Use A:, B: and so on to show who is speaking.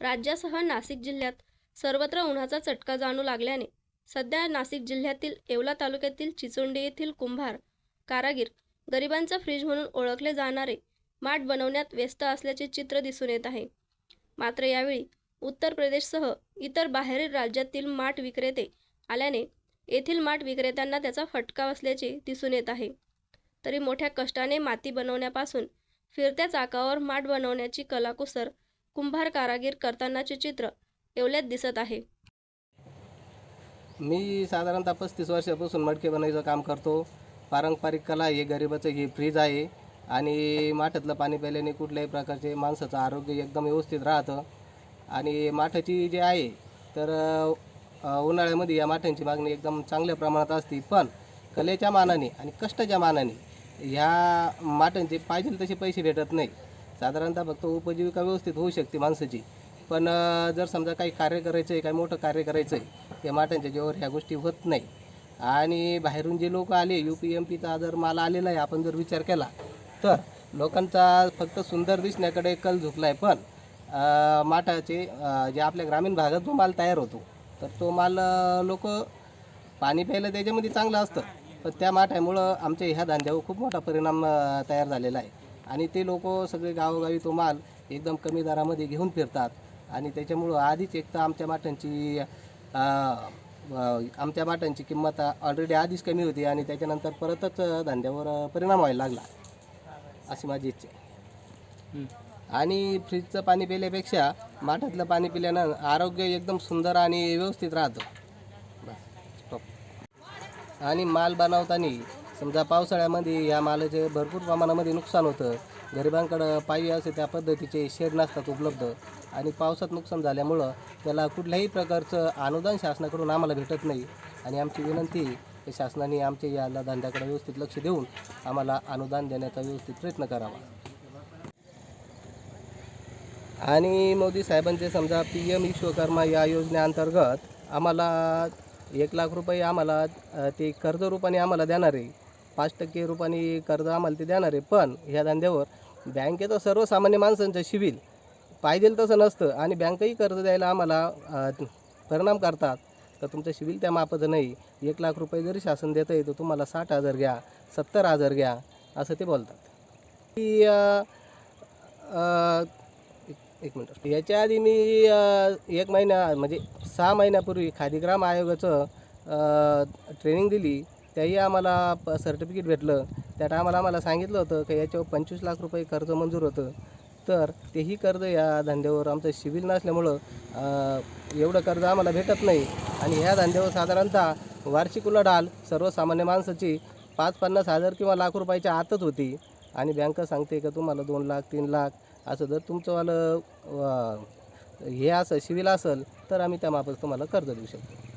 A: राज्यासह नाशिक जिल्ह्यात सर्वत्र उन्हाचा चटका जाणू लागल्याने सध्या नाशिक जिल्ह्यातील येवला तालुक्यातील चिचोंडी येथील कुंभार कारागीर गरिबांचा फ्रीज म्हणून ओळखले जाणारे माठ बनवण्यात व्यस्त असल्याचे चित्र दिसून येत आहे. मात्र यावेळी उत्तर प्रदेशसह इतर बाहेरील राज्यातील माठ विक्रेते आल्याने येथील माठ विक्रेत्यांना त्याचा फटका बसल्याचे दिसून येत आहे. तरी मोठ्या कष्टाने माती बनवण्यापासून फिरत्या चाकावर माठ बनवण्याची कलाकुसर कुंभार कारागीर करतानाचे चित्र येवल्यात दिसत आहे.
B: मी साधारणतः पस्तीस वर्षापासून मडके बनवायचं काम करतो. पारंपरिक कला हे गरिबाचं हे फ्रीज आहे आणि माठातलं पाणी प्यायल्याने कुठल्याही प्रकारचे माणसाचं आरोग्य एकदम व्यवस्थित राहतं. आणि माठाची जे आहे तर उन्हाळ्यामध्ये या माठांची मागणी एकदम चांगल्या प्रमाणात असते. पण कलेच्या मानाने आणि कष्टाच्या मानाने ह्या माठांचे पाहिजे तसे पैसे भेटत नाही. साधारणतः फक्त उपजीविका व्यवस्थित होऊ शकते माणसाची. पण जर समजा काही कार्य करायचं आहे काही मोठं कार्य करायचं आहे त्या माठांच्या जेव्हा ह्या गोष्टी होत नाही. आणि बाहेरून जे लोक आले यू पी एम पीचा जर माल आलेला आहे आपण जर विचार केला तर लोकांचा फक्त सुंदर दिसण्याकडे कल झुकला आहे पण माठाचे जे आपल्या ग्रामीण भागात जो माल तयार होतो तर तो माल लोक पाणी प्यायला त्याच्यामध्ये चांगलं असतं. पण त्या माठामुळं आमच्या ह्या धांद्यावर खूप मोठा परिणाम तयार झालेला आहे. आणि ते लोक सगळे गावोगावी तो माल एकदम कमी दरामध्ये घेऊन फिरतात. आणि त्याच्यामुळं आधीच एक तर आमच्या माठांची आमच्या माठांची किंमत ऑलरेडी आधीच कमी होती आणि त्याच्यानंतर परतच धंद्यावर परिणाम व्हायला लागला. अशी माझी इच्छा आहे. आणि फ्रीजचं पाणी पिल्यापेक्षा माठातलं पाणी पिल्यानं आरोग्य एकदम सुंदर आणि व्यवस्थित राहतं. बस स्टॉप आणि माल बनवताना समजा पावसाळ्यामध्ये या मालाचे भरपूर प्रमाणामध्ये नुकसान होतं. गरिबांकडं पायी असे त्या पद्धतीचे शेड नसतात उपलब्ध. आणि पावसात नुकसान झाल्यामुळं त्याला कुठल्याही प्रकारचं अनुदान शासनाकडून आम्हाला भेटत नाही. आणि आमची विनंती की शासनाने आमच्या या धंद्याकडे व्यवस्थित लक्ष देऊन आम्हाला अनुदान देण्याचा व्यवस्थित प्रयत्न करावा. आणि मोदी साहेबांचे समजा पी एम विश्वकर्मा या योजनेअंतर्गत आम्हाला एक लाख रुपये आम्हाला ते कर्जरूपाने आम्हाला देणार. आहे पाच टक्के रूपाने कर्ज आम्हाला ते देणार आहे. पण ह्या धंद्यावर बँकेचं सर्वसामान्य माणसांचं शिबिल. पाहिजे तसं नसतं आणि बँकही कर्ज द्यायला आम्हाला परिणाम करतात. तर तुमचं शिबिल त्या मापाचं नाही. एक लाख रुपये जरी शासन देतं आहे तर तुम्हाला साठ हजार घ्या सत्तर हजार घ्या असं ते बोलतात. की एक- मिनटं. याच्या आधी मी एक महिना म्हणजे सहा महिन्यापूर्वी खादीग्राम आयोगाचं ट्रेनिंग दिली. त्याही आम्हाला प सर्टिफिकेट भेटलं. त्या टायमाला आम्हाला सांगितलं होतं की याच्यावर पंचवीस लाख रुपये कर्ज मंजूर होतं. तर तेही कर्ज या धंद्यावर आमचं शिबिल नसल्यामुळं एवढं कर्ज आम्हाला भेटत नाही. आणि ह्या धंद्यावर साधारणतः वार्षिक उलाढाल सर्वसामान्य माणसाची पाच पन्नास हजार किंवा लाख रुपयाच्या आतच होती. आणि बँक सांगते का तुम्हाला दोन लाख तीन लाख असं जर तुमचंवालं हे असं शिबिल असेल तर आम्ही त्या तुम्हाला कर्ज देऊ शकतो.